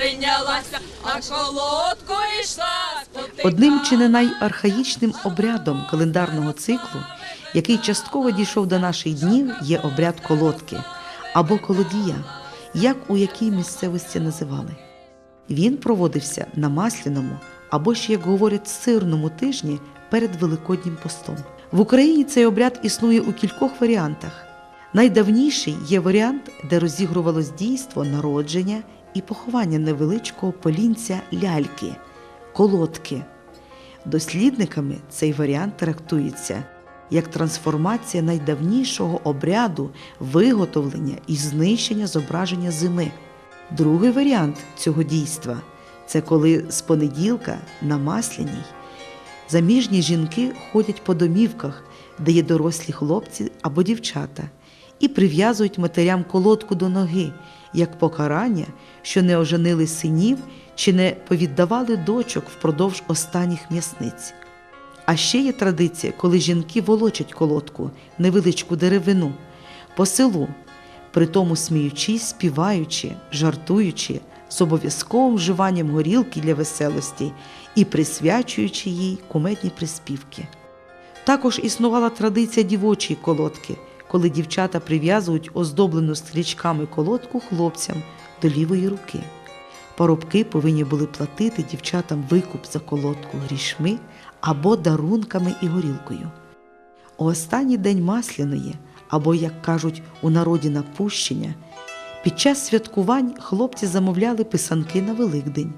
прийнялася, а колодку йшла. Одним чи не найархаїчним обрядом календарного циклу, який частково дійшов до наших днів, є обряд колодки або колодія, як у якій місцевості називали. Він проводився на масляному або ще, як говорять, сирному тижні перед Великоднім постом. В Україні цей обряд існує у кількох варіантах. Найдавніший є варіант, де розігрувалось дійство народження і поховання невеличкого полінця ляльки колодки. Дослідниками цей варіант трактується як трансформація найдавнішого обряду виготовлення і знищення зображення зими. Другий варіант цього дійства це коли з понеділка на масляній заміжні жінки ходять по домівках, де є дорослі хлопці або дівчата, і прив'язують матерям колодку до ноги як покарання, що не оженили синів чи не повіддавали дочок впродовж останніх м'ясниць. А ще є традиція, коли жінки волочать колодку, невеличку деревину, по селу, при тому сміючись, співаючи, жартуючи, з обов'язковим вживанням горілки для веселості і присвячуючи їй кумедні приспівки. Також існувала традиція дівочої колодки, коли дівчата прив'язують оздоблену стрічками колодку хлопцям до лівої руки. Парубки повинні були платити дівчатам викуп за колодку грішми або дарунками і горілкою. У останній день масляної, або, як кажуть у народі напущення, під час святкувань хлопці замовляли писанки на Великдень,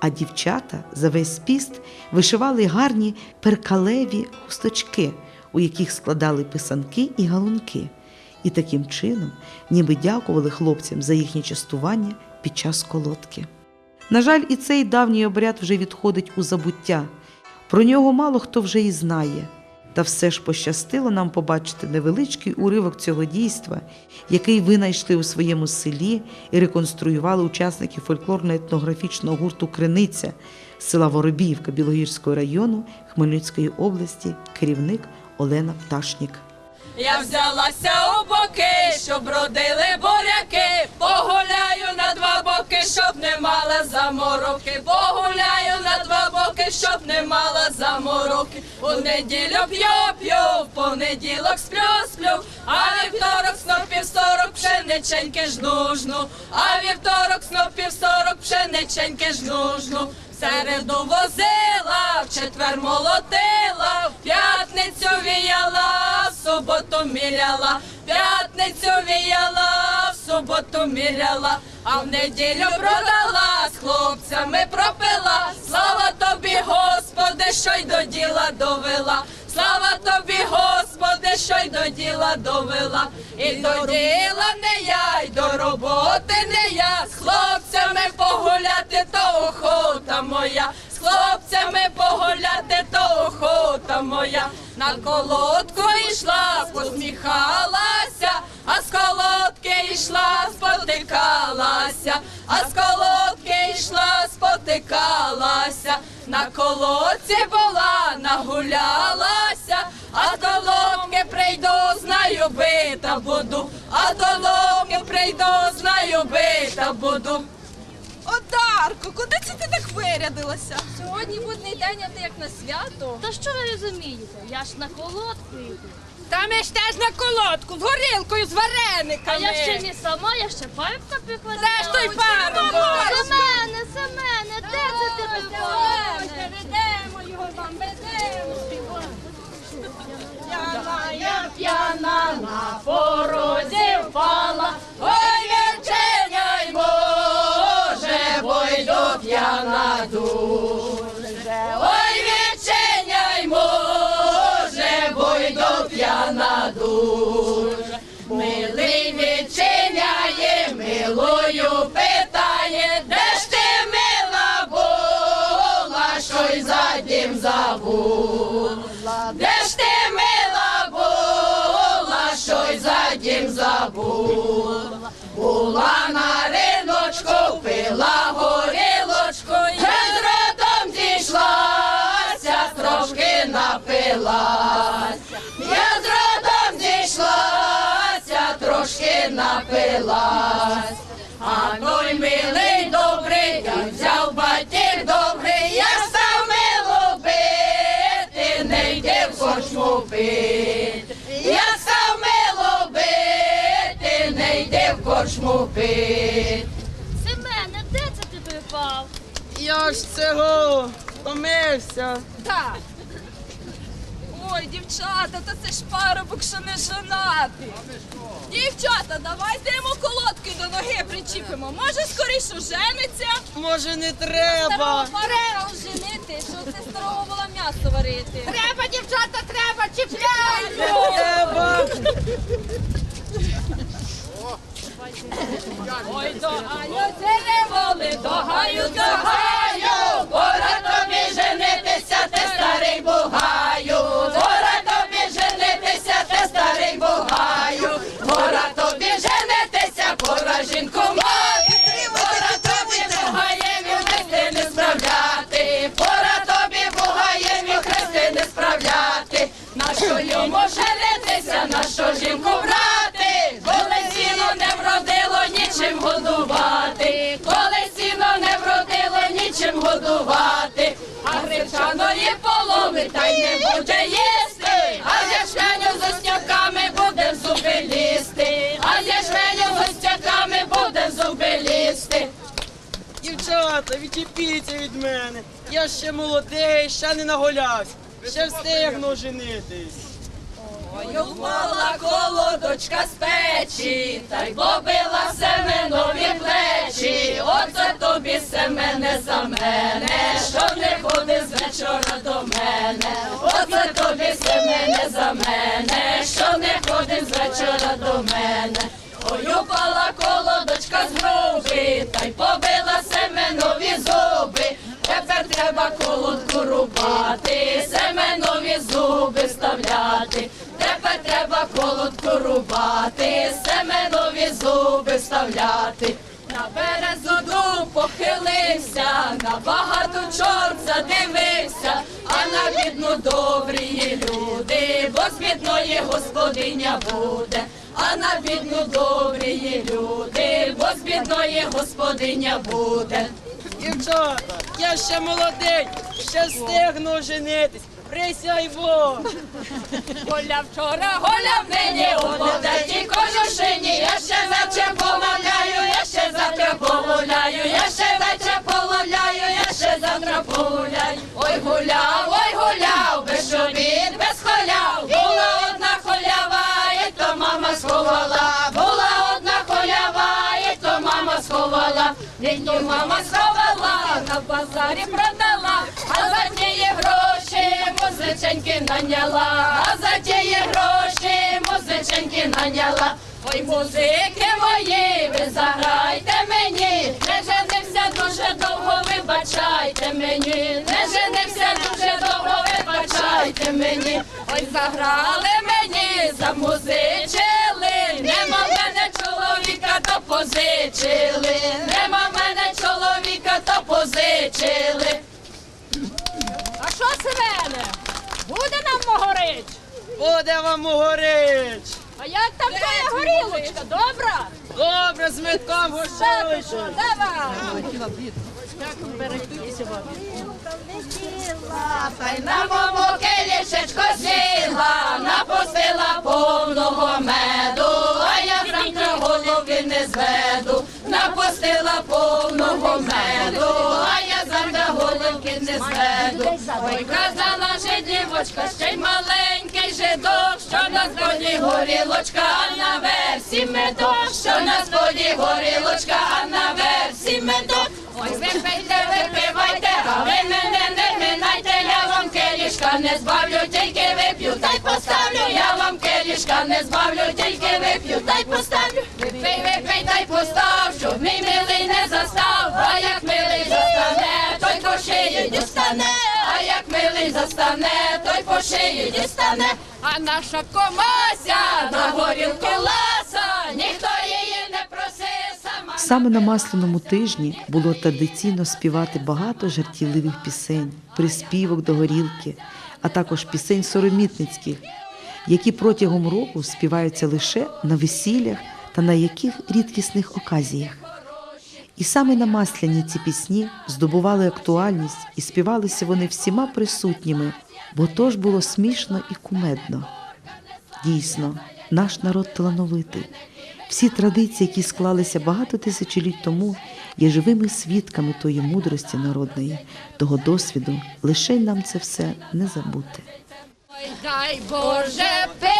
а дівчата за весь піст вишивали гарні перкалеві хусточки, у яких складали писанки і галунки, і таким чином ніби дякували хлопцям за їхнє частування під час колодки. На жаль, і цей давній обряд вже відходить у забуття. Про нього мало хто вже і знає. Та все ж пощастило нам побачити невеличкий уривок цього дійства, який винайшли у своєму селі і реконструювали учасники фольклорно-етнографічного гурту Криниця села Воробіївка Білогірського району Хмельницької області, керівник Олена Пташнік. Я взялася у боки, щоб родили буряки, погуляю на два боки, щоб не мала замороки, погуляю на два боки, щоб не мала замороки. У неділю п'ю, п'ю, в понеділок сплю, сплю, а вівторок снопів сорок пшениченьки жну, жну, а вівторок снопів сорок пшениченьки жну, жну. В середу возила, в четвер молотила, в п'ятницю віяла, в суботу міляла, в п'ятницю віяла, в суботу міляла, а в неділю продала, з хлопцями пропила. Слава тобі, Господи, що й до діла довела. Слава тобі, Господи, що й до діла довела. І до діла не я, й до роботи не я. Моя. З хлопцями погуляти, то охота моя. На колодку йшла, посміхалася, а з колодки йшла, спотикалася, а з колодки йшла, спотикалася. На колодці була, нагулялася, а з колодки прийду, знаю, бита буду, а з колодки прийду, знаю, бита буду. Одарко, куди це ти так вирядилася? Сьогодні будний день, а ти як на свято. Та що ви розумієте? Я ж на колодку йду. Та ми ж теж на колодку з горілкою, з А варениками. я ще не сама, я ще парубка прикладала. Зрештою, парубок. Семене, Семене, де це ти прикладала? Ведемо його вам, ведемо. П'яна, я п'яна на порозі впала, дуже. Ой, вірченя й може, бо й до п'яна дуже. Милий відчиняє, милою питає, де ж ти мила була, що й за дім забула. Де ж ти мила була, що й за дім забула? Була на риночку, пила напилась. Я з родом зійшлася, трошки напилась. А той милий добрий, я взяв батьків добрий, я став мило бити, не йди в корчму пить. Я став мило бити, не йди в корчму пить. Семене, де це ти припав? Я ж цього втомився. Так. Ой, дівчата, та це ж парубок, що не женатий. Дівчата, давайте йому колодки до ноги причіпимо. Може, скоріше жениться. Може не Старого треба. треба оженити, що це старого було м'ясо варити. Треба, дівчата, треба, лізти. Дівчата, відчепіться від мене. Я ще молодий, ще не наголявся. Ще встигну женитись. Ой, упала колодочка з печі, та й побила семенові плечі. Оце тобі семене за мене, що не ходиш з вечора до мене. Оце тобі семене за мене, що не ходиш з вечора до мене. Ой, упала колодочка з груби, та й побила семенові зуби. Тепер треба колодку рубати, семенові зуби вставляти. Тепер треба колодку рубати, семенові зуби вставляти. На березу дуб похилився, на багато чорт задивився, а на бідну добрі люди, бо з бідної господиня буде, а на бідну добрі люди, бо з бідної господиня буде. Дівчата, я ще молодий, ще встигну женитись. Присяй Бог! Голя вчора, голя в нині, у молодетій кожушині, я ще вече помоляю, я ще завтра погуляю, я ще вече половляю, я ще завтра погуляю. Ой гуляв, І то мама сховала, на базарі продала, а за тієї гроші музиченьки наняла, а за тієї гроші музиченьки наняла. Ой, музики мої, ви заграйте мені, не женився дуже довго, вибачайте мені, не женився дуже довго, вибачайте мені. Ой, заграли мені, замузичили, нема в мене чоловіка, то позичили, нема в мене чоловіка, то позичили. А що, Семене? Буде нам могорич? Буде вам угорич. А як там твоя горілочка? Добра? Добре, з метком гошуючи. Давай. Та й на моєму келішечко з'їла, напустила повного меду, зведу, напустила повного меду, а я завтра головки не зведу. Ой, казала же дівочка, ще й маленький жидок, що на сході горілочка, а на версі медок, що на сході горілочка, а на версі медок. Ой, випийте, випивайте, а ви мене не минайте, я вам келішка не збавлю, тільки вип'ю, та й поставлю, я вам келішка не збавлю, тільки вип'ю, та й поставлю. Випий, випий, та й постав, щоб мій милий не застав, а як застане, той по шиї дістане, а наша комася на горілку ласа, ніхто її не просив, сама. Саме на масляному тижні було традиційно співати багато жартівливих пісень, приспівок до горілки, а також пісень соромітницьких, які протягом року співаються лише на весіллях та на яких рідкісних оказіях. І саме на масляні ці пісні здобували актуальність і співалися вони всіма присутніми, бо то ж було смішно і кумедно. Дійсно, наш народ талановитий. Всі традиції, які склалися багато тисячоліть тому, є живими свідками тої мудрості народної, того досвіду. Лише й нам це все не забути. Дай Боже пити,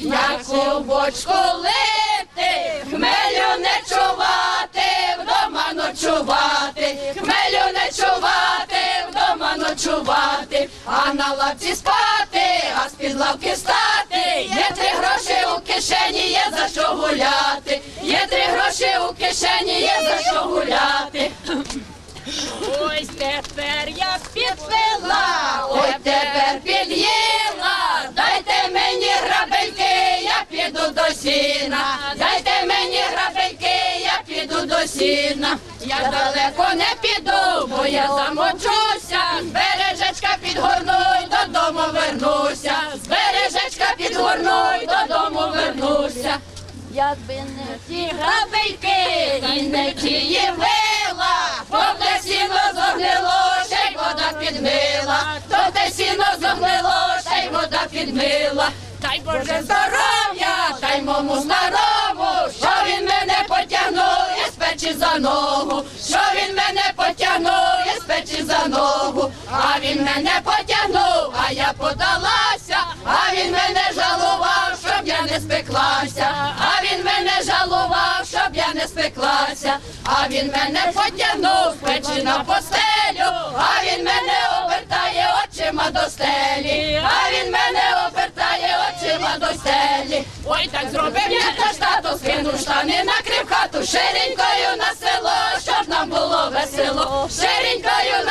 як ночувати, хмелю не чувати, вдома ночувати, а на лавці спати, а з-під лавки стати, є три гроші у кишені, є за що гуляти, є три гроші у кишені, є за що гуляти. Ось тепер я підпила, ой тепер під'їла, дайте мені грабельки, я піду до сіна, дайте до я далеко не піду, бо я замочуся, бережечка підгорнуй, додому вернуся, бережечка підгорнуй, додому вернуся. Якби не ті грабельки і не ті вила, то те сіно зогнило, ще й вода підмила, то те сіно зогнило, ще й вода підмила. Дай Боже здоров'я, дай мому старому, за ногу, що він мене потягнув із печі за ногу, а він мене потягнув, а я подалася, а він мене жалував, щоб я не спеклася, а він мене жалував, щоб я не спеклася, а він мене потягнув з печі на постелю, а він мене обертає очима до стелі, а він мене обертає очима до стелі. Ой, так зробив я та штату, скинув штани, накрив хату, ширенькою на село, щоб нам було весело, ширенькою